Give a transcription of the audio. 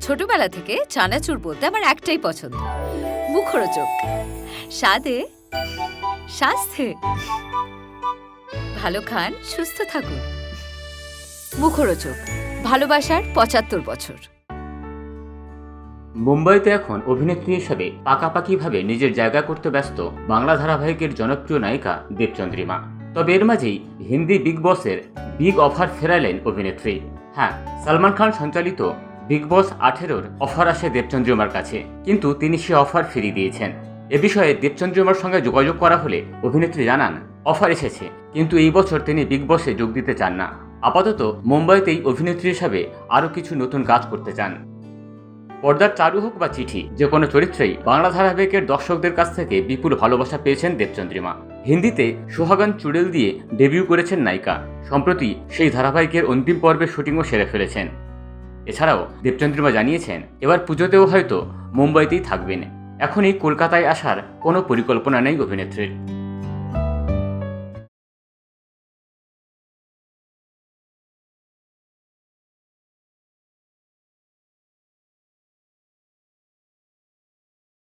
ছোটবেলা থেকে চানাচুর বলতে আমার একটাই পছন্দ। মুখরোচক। স্বাদে, স্বাস্থ্যে। ভালো খান, সুস্থ থাকুন। মুখরোচক। ভালোবাসার পঁচাত্তর বছর। মুম্বাইতে এখন অভিনেত্রী হিসেবে পাকাপাকিভাবে নিজের জায়গা করতে ব্যস্ত বাংলা ধারাবাহিকের জনপ্রিয় নায়িকা দেবচন্দ্রিমা। তবে এর মাঝেই হিন্দি বিগ বসের বিগ অফার ফেরালেন অভিনেত্রী। হ্যাঁ সালমান খান সঞ্চালিত বিগ বস আঠেরোর অফার আসে দেবচন্দ্রমার কাছে। কিন্তু তিনি সে অফার ফিরিয়ে দিয়েছেন। এ বিষয়ে দেবচন্দ্রমার সঙ্গে যোগাযোগ করা হলে অভিনেত্রী জানান অফার এসেছে। কিন্তু এই বছর তিনি বিগ বসে যোগ দিতে চান না। আপাতত মুম্বাইতেই অভিনেত্রী হিসাবে আরও কিছু নতুন কাজ করতে চান। পর্দার চারু হোক বা চিঠি, যে কোনো চরিত্রেই বাংলা ধারাবাহিকের দর্শকদের কাছ থেকে বিপুল ভালোবাসা পেয়েছেন দেবচন্দ্রিমা হিন্দিতে সোহাগান চুড়েল দিয়ে ডেবিউ করেছেন নায়িকা। সম্প্রতি সেই ধারাবাহিকের অন্তিম পর্বের শুটিংও সেরে ফেলেছেন। এছাড়াও দেবচন্দ্রিমা জানিয়েছেন, এবার পুজোতেও হয়তো মুম্বাইতেই থাকবেন। এখনই কলকাতায় আসার কোনো পরিকল্পনা নেই অভিনেত্রীর।